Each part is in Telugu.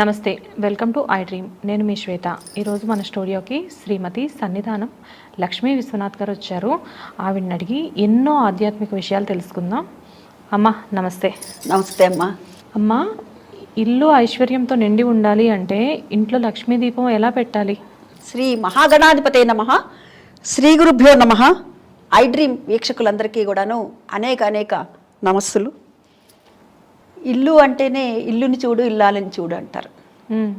నమస్తే వెల్కమ్ టు ఐ డ్రీమ్. నేను మీ శ్వేత. ఈరోజు మన స్టూడియోకి శ్రీమతి సన్నిధానం లక్ష్మీ విశ్వనాథ్ గారు వచ్చారు. ఆవిడని అడిగి ఎన్నో ఆధ్యాత్మిక విషయాలు తెలుసుకుందాం. అమ్మా నమస్తే. నమస్తే అమ్మా. అమ్మా ఇల్లు ఐశ్వర్యంతో నిండి ఉండాలి అంటే ఇంట్లో లక్ష్మీ దీపం ఎలా పెట్టాలి? శ్రీ మహాగణాధిపతే నమ శ్రీ గురుభ్యో నమ. ఐ డ్రీమ్ వీక్షకులందరికీ కూడాను అనేక అనేక నమస్సులు. ఇల్లు అంటేనే ఇల్లుని చూడు ఇల్లాలని చూడు అంటారు.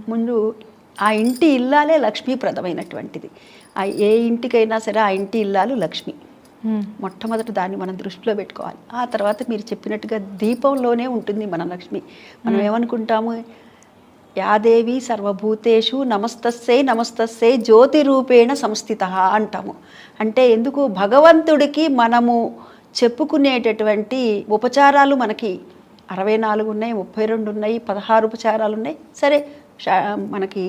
ముందు ఆ ఇంటి ఇల్లాలే లక్ష్మీప్రదమైనటువంటిది. ఆ ఏ ఇంటికైనా సరే ఆ ఇంటి ఇల్లాలు లక్ష్మి. మొట్టమొదటి దాన్ని మనం దృష్టిలో పెట్టుకోవాలి. ఆ తర్వాత మీరు చెప్పినట్టుగా దీపంలోనే ఉంటుంది మన లక్ష్మి. మనం ఏమనుకుంటాము? యాదేవి సర్వభూతేషు నమస్తస్సే నమస్తస్సే జ్యోతి రూపేణ సంస్థిత అంటాము. అంటే ఎందుకు? భగవంతుడికి మనము చెప్పుకునేటటువంటి ఉపచారాలు మనకి అరవై నాలుగు ఉన్నాయి ముప్పై రెండు ఉన్నాయి పదహారు ఉపచారాలు ఉన్నాయి. సరే మనకి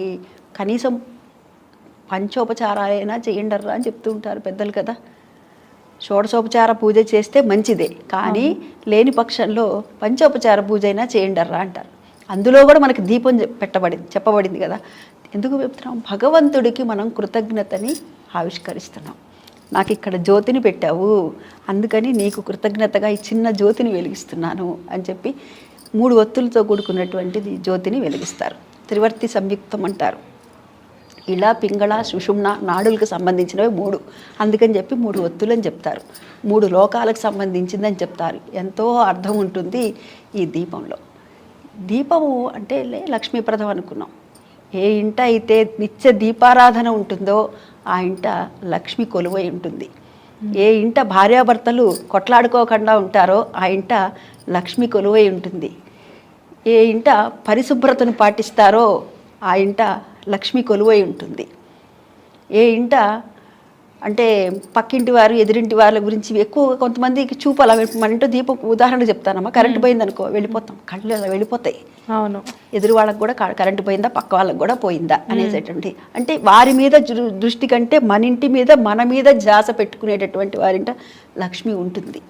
కనీసం పంచోపచారాలైనా చేయండర్రా అని చెప్తూ ఉంటారు పెద్దలు కదా. షోడశోపచార పూజ చేస్తే మంచిదే కానీ లేని పక్షంలో పంచోపచార పూజ అయినా చేయండర్రా అంటారు. అందులో కూడా మనకి దీపం పెట్టబడింది చెప్పబడింది కదా. ఎందుకు చెప్తున్నాం? భగవంతుడికి మనం కృతజ్ఞతని ఆవిష్కరిస్తున్నాం. నాకు ఇక్కడ జ్యోతిని పెట్టావు. అందుకని నీకు కృతజ్ఞతగా ఈ చిన్న జ్యోతిని వెలిగిస్తున్నాను అని చెప్పి మూడు ఒత్తులతో కూడుకున్నటువంటిది జ్యోతిని వెలిగిస్తారు. త్రివర్తి సంయుక్తం అంటారు. ఇలా పింగళ సుషుమ్న నాడులకు సంబంధించినవి మూడు. అందుకని చెప్పి మూడు ఒత్తులని చెప్తారు. మూడు లోకాలకు సంబంధించిందని చెప్తారు. ఎంతో అర్థం ఉంటుంది ఈ దీపంలో. దీపము అంటే లే- లక్ష్మీప్రదం అనుకున్నాం. ఏ ఇంట అయితే నిత్య దీపారాధన ఉంటుందో ఆ ఇంట లక్ష్మి కొలువై ఉంటుంది. ఏ ఇంట భార్యాభర్తలు కొట్లాడుకోకుండా ఉంటారో ఆ ఇంట లక్ష్మి కొలువై ఉంటుంది. ఏ ఇంట పరిశుభ్రతను పాటిస్తారో ఆ ఇంట లక్ష్మి కొలువై ఉంటుంది. ఏ ఇంట అంటే పక్కింటి వారు ఎదురింటి వాళ్ళ గురించి ఎక్కువ కొంతమందికి చూపు అలా మన ఇంట్లో దీపం ఉదాహరణ చెప్తానమ్మా. కరెంట్ పోయింది అనుకో వెళ్ళిపోతాం. కళ్ళు అలా వెళ్ళిపోతాయి. అవును. ఎదురు వాళ్ళకి కూడా కరెంటు పోయిందా పక్క వాళ్ళకి కూడా పోయిందా అనేటటువంటి అంటే వారి మీద దృష్టి కంటే మన ఇంటి మీద మన మీద ధ్యాస పెట్టుకునేటటువంటి వారింట లక్ష్మి ఉంటుంది.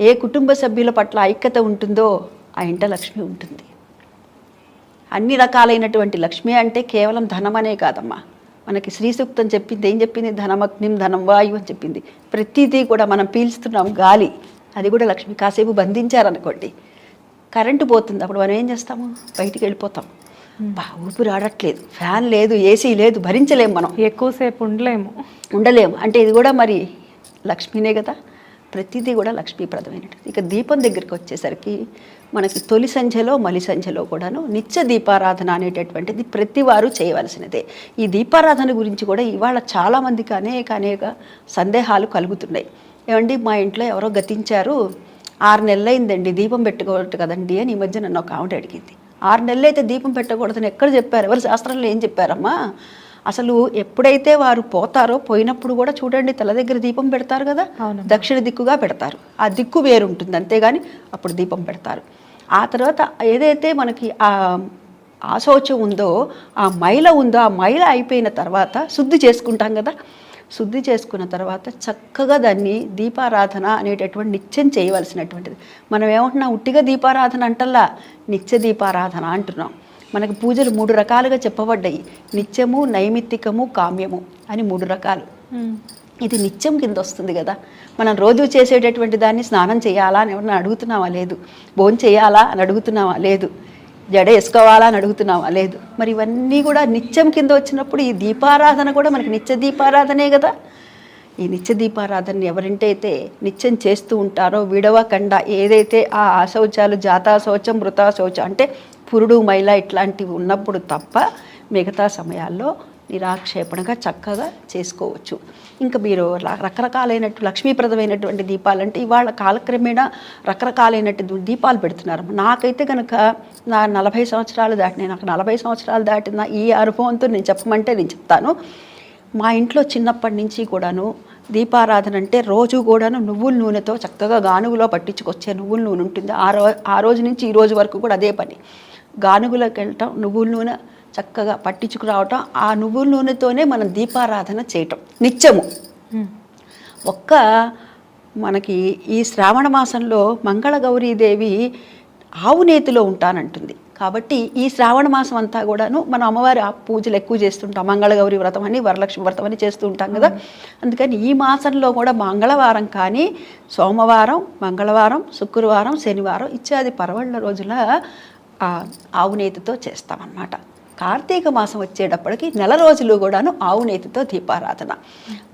ఏ కుటుంబ సభ్యుల పట్ల ఐక్యత ఉంటుందో ఆ ఇంట లక్ష్మి ఉంటుంది. అన్ని రకాలైనటువంటి లక్ష్మి అంటే కేవలం ధనమనే కాదమ్మా. మనకి శ్రీ సూక్తం చెప్పింది ఏం చెప్పింది? ధనమగ్నిం ధనం వాయు అని చెప్పింది. ప్రతిదీ కూడా మనం పీల్చుతున్నాం గాలి. అది కూడా లక్ష్మి కాసేపు బంధించారనుకోండి. కరెంటు పోతుంది. అప్పుడు మనం ఏం చేస్తాము? బయటికి వెళ్ళిపోతాం. బా ఊపిరి ఆడట్లేదు. ఫ్యాన్ లేదు ఏసీ లేదు భరించలేం మనం. ఎక్కువసేపు ఉండలేము. ఉండలేము. అంటే ఇది కూడా మరి లక్ష్మీనే కదా? ప్రతిదీ కూడా లక్ష్మీప్రదమైనది ఇక దీపం దగ్గరికి వచ్చేసరికి మనకి తొలి సంధ్యలో మలి సంధ్యలో కూడాను నిత్య దీపారాధన అనేటటువంటిది ప్రతి వారు చేయవలసినదే. ఈ దీపారాధన గురించి కూడా ఇవాళ చాలామందికి అనేక అనేక సందేహాలు కలుగుతున్నాయి. ఏమండి మా ఇంట్లో ఎవరో గతించారు ఆరు నెలలైందండి దీపం పెట్టుకోవట్టు కదండి అని ఈ మధ్య నన్ను ఒక ఆవిడ అడిగింది. ఆరు నెలలు అయితే దీపం పెట్టకూడదని ఎక్కడ చెప్పారు? ఎవరు శాస్త్రంలో ఏం చెప్పారమ్మా? అసలు ఎప్పుడైతే వారు పోతారో పోయినప్పుడు కూడా చూడండి తల దగ్గర దీపం పెడతారు కదా. దక్షిణ దిక్కుగా పెడతారు. ఆ దిక్కు వేరు ఉంటుంది అంతేగాని అప్పుడు దీపం పెడతారు. ఆ తర్వాత ఏదైతే మనకి ఆ ఆశోచం ఉందో ఆ మైల ఉందో ఆ మైల అయిపోయిన తర్వాత శుద్ధి చేసుకుంటాం కదా? శుద్ధి చేసుకున్న తర్వాత చక్కగా దాన్ని దీపారాధన అనేటటువంటి నిత్యం చేయవలసినటువంటిది. మనం ఏమంటున్నాం? ఉట్టిగా దీపారాధన అంటల్లా? నిత్య దీపారాధన అంటున్నాం. మనకి పూజలు మూడు రకాలుగా చెప్పబడ్డాయి. నిత్యము నైమిత్తికము కామ్యము అని మూడు రకాలు. ఇది నిత్యం కింద వస్తుంది కదా. మనం రోజు చేసేటటువంటి దాన్ని స్నానం చేయాలా అని ఎవరన్నా అడుగుతున్నావా లేదు. భోజనం చేయాలా అని అడుగుతున్నావా లేదు. జడ వేసుకోవాలా అని అడుగుతున్నావా లేదు. మరి ఇవన్నీ కూడా నిత్యం కింద వచ్చినప్పుడు ఈ దీపారాధన కూడా మనకి నిత్య దీపారాధనే కదా. ఈ నిత్య దీపారాధన ఎవరింటైతే నిత్యం చేస్తూ ఉంటారో విడవకండ ఏదైతే ఆ అశౌచాలు జాతా శౌచం మృతా శౌచం అంటే పురుడు మైల ఇట్లాంటివి ఉన్నప్పుడు తప్ప మిగతా సమయాల్లో నిరాక్షేపణగా చక్కగా చేసుకోవచ్చు. ఇంకా మీరు రకరకాలైనట్టు లక్ష్మీప్రదమైనటువంటి దీపాలంటే ఇవాళ కాలక్రమేణా రకరకాలైనటువంటి దీపాలు పెడుతున్నారు. నాకైతే కనుక నా నలభై సంవత్సరాలు దాటిన నాకు నలభై సంవత్సరాలు దాటిన ఈ అనుభవంతో నేను చెప్పమంటే నేను చెప్తాను. మా ఇంట్లో చిన్నప్పటి నుంచి కూడాను దీపారాధన అంటే రోజు కూడాను నువ్వుల నూనెతో చక్కగా గానుగులో పట్టించుకొచ్చే నువ్వుల నూనె ఉంటుంది. ఆ రో ఆ రోజు నుంచి ఈ రోజు వరకు కూడా అదే పని. గానుగులోకి వెళ్ళటం నువ్వుల నూనె చక్కగా పట్టించుకురావటం ఆ నువ్వుల నూనెతోనే మనం దీపారాధన చేయటం నిత్యము. ఒక్క మనకి ఈ శ్రావణ మాసంలో మంగళగౌరీదేవి ఆవు నేతిలో ఉంటానంటుంది. కాబట్టి ఈ శ్రావణ మాసం అంతా కూడాను మనం అమ్మవారి ఆ పూజలు ఎక్కువ చేస్తుంటాం. మంగళగౌరి వ్రతం అని వరలక్ష్మి వ్రతం అని చేస్తూ ఉంటాం కదా. అందుకని ఈ మాసంలో కూడా మంగళవారం కానీ సోమవారం మంగళవారం శుక్రవారం శనివారం ఇత్యాది పరవళ్ళ రోజుల ఆవు నేతితో చేస్తామన్నమాట. కార్తీక మాసం వచ్చేటప్పటికి నెల రోజులు కూడాను ఆవు నేతితో దీపారాధన.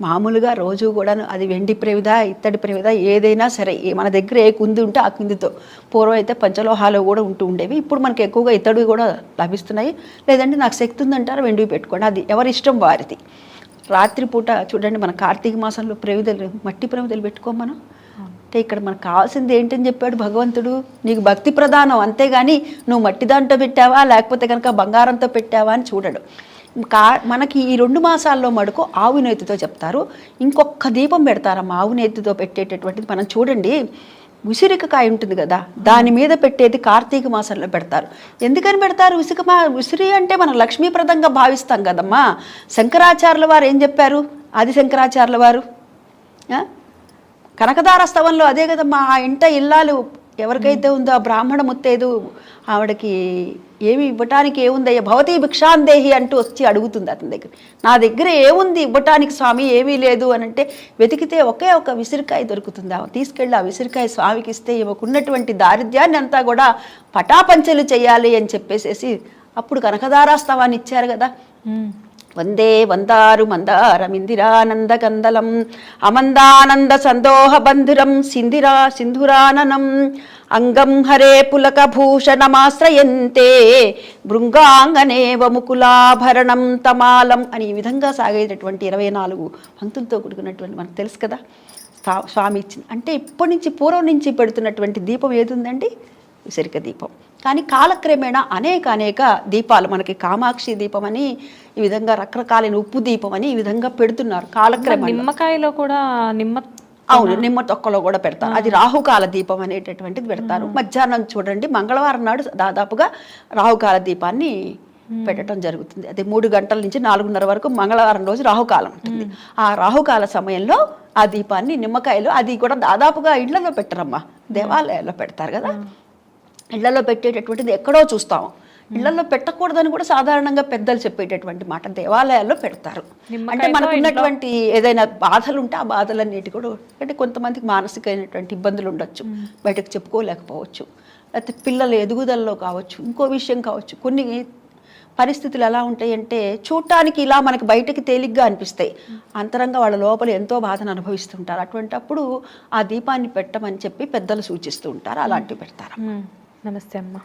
మామూలుగా రోజు కూడాను అది వెండి ప్రవిధ ఇత్తడి ప్రవిధ ఏదైనా సరే మన దగ్గర ఏ కుంది ఉంటే ఆ కుందితో. పూర్వం అయితే పంచలోహాలు కూడా ఉంటూ ఉండేవి. ఇప్పుడు మనకి ఎక్కువగా ఇత్తడివి కూడా లభిస్తున్నాయి. లేదంటే నాకు శక్తి ఉందంటారు వెండివి పెట్టుకోండి. అది ఎవరి ఇష్టం వారిది. రాత్రిపూట చూడండి మన కార్తీక మాసంలో ప్రవిధలు మట్టి ప్రవిధలు పెట్టుకోం మనం. అంటే ఇక్కడ మనకు కావాల్సింది ఏంటని చెప్పాడు భగవంతుడు? నీకు భక్తి ప్రధానం అంతేగాని నువ్వు మట్టి దాంట్లో పెట్టావా? లేకపోతే కనుక బంగారంతో పెట్టావా అని చూడడు. కా మనకి ఈ రెండు మాసాల్లో మడుకు ఆవు నేతితో చెప్తారు. ఇంకొక దీపం పెడతారమ్మా ఆవు నేతితో పెట్టేటటువంటిది మనం చూడండి. ఉసిరికకాయ ఉంటుంది కదా దాని మీద పెట్టేది కార్తీక మాసంలో పెడతారు. ఎందుకని పెడతారు? ఉసిక మా ఉసిరి అంటే మనం లక్ష్మీప్రదంగా భావిస్తాం కదమ్మా. శంకరాచార్యుల వారు ఏం చెప్పారు? ఆది శంకరాచార్యుల వారు? కనకదార స్తవంలో అదే కదమ్మా ఆ ఇంట ఇల్లాలు ఎవరికైతే ఉందో ఆ బ్రాహ్మణ ముత్తేదు ఆవిడకి ఏమి ఇవ్వటానికి ఏముందయ్యా? భవతి భిక్షాందేహి అంటూ వచ్చి అడుగుతుంది అతని దగ్గర. నా దగ్గర ఏముంది ఇవ్వటానికి స్వామి? ఏమీ లేదు అని అంటే వెతికితే ఒకే ఒక విసిరికాయ దొరుకుతుంది ఆమె తీసుకెళ్ళి ఆ విసిరికాయ స్వామికి ఇస్తే ఈమెకున్నటువంటి దారిద్ర్యాన్ని అంతా కూడా పటాపంచలు చేయాలి అని చెప్పేసేసి అప్పుడు కనకదారాస్తవాన్ని ఇచ్చారు కదా. వందే వందారు మందారమిందిరానంద గందలం అమందానంద సందోహ బంధురం సింధిరా సింధురాననం. అంగం హరే పులక భూషణమాశ్రయంతే భృంగాంగనేవ ముకులాభరణం తమాలం అని ఈ విధంగా సాగేటటువంటి ఇరవై నాలుగు పంక్తులతో కూడుకున్నటువంటి మనకు తెలుసు కదా స్వా- స్వామి ఇచ్చింది అంటే ఇప్పటి నుంచి పూర్వం నుంచి పెడుతున్నటువంటి దీపం ఏది ఉసిరిక దీపం. కానీ కాలక్రమేణా అనేక అనేక దీపాలు మనకి కామాక్షి దీపం అని ఈ విధంగా రకరకాలైన ఉప్పు దీపం అని ఈ విధంగా పెడుతున్నారు కాలక్రమేణా నిమ్మకాయలో కూడా నిమ్మ అవును నిమ్మ తొక్కలో కూడా పెడతారు. అది రాహుకాల దీపం అనేటటువంటిది పెడతారు. మధ్యాహ్నం చూడండి మంగళవారం నాడు దాదాపుగా రాహుకాల దీపాన్ని పెట్టడం జరుగుతుంది. అది మూడు గంటల నుంచి నాలుగున్నర వరకు మంగళవారం రోజు రాహుకాలం ఉంటుంది. ఆ రాహుకాల సమయంలో ఆ దీపాన్ని నిమ్మకాయలు అది కూడా దాదాపుగా ఇళ్ళలో పెట్టరమ్మా దేవాలయాల్లో పెడతారు కదా. ఇళ్ళలో పెట్టేటటువంటిది ఎక్కడో చూస్తాం ఇళ్ళలో పెట్టకూడదని కూడా సాధారణంగా పెద్దలు చెప్పేటటువంటి మాట దేవాలయాల్లో పెడతారు. అంటే మనకు ఉన్నటువంటి ఏదైనా బాధలు ఉంటే ఆ బాధలన్నిటి కూడా అంటే కొంతమందికి మానసికమైనటువంటి ఇబ్బందులు ఉండొచ్చు. బయటకు చెప్పుకోలేకపోవచ్చు. లేకపోతే పిల్లల ఎదుగుదలలో కావచ్చు ఇంకో విషయం కావచ్చు. కొన్ని పరిస్థితులు ఎలా ఉంటాయంటే చూడటానికి ఇలా మనకి బయటకి తేలిగ్గా అనిపిస్తాయి. అంతరంగా వాళ్ళ లోపల ఎంతో బాధను అనుభవిస్తుంటారు. అటువంటప్పుడు ఆ దీపాన్ని పెట్టమని చెప్పి పెద్దలు సూచిస్తూ ఉంటారు అలాంటివి పెడతారు. నమస్తే అమ్మ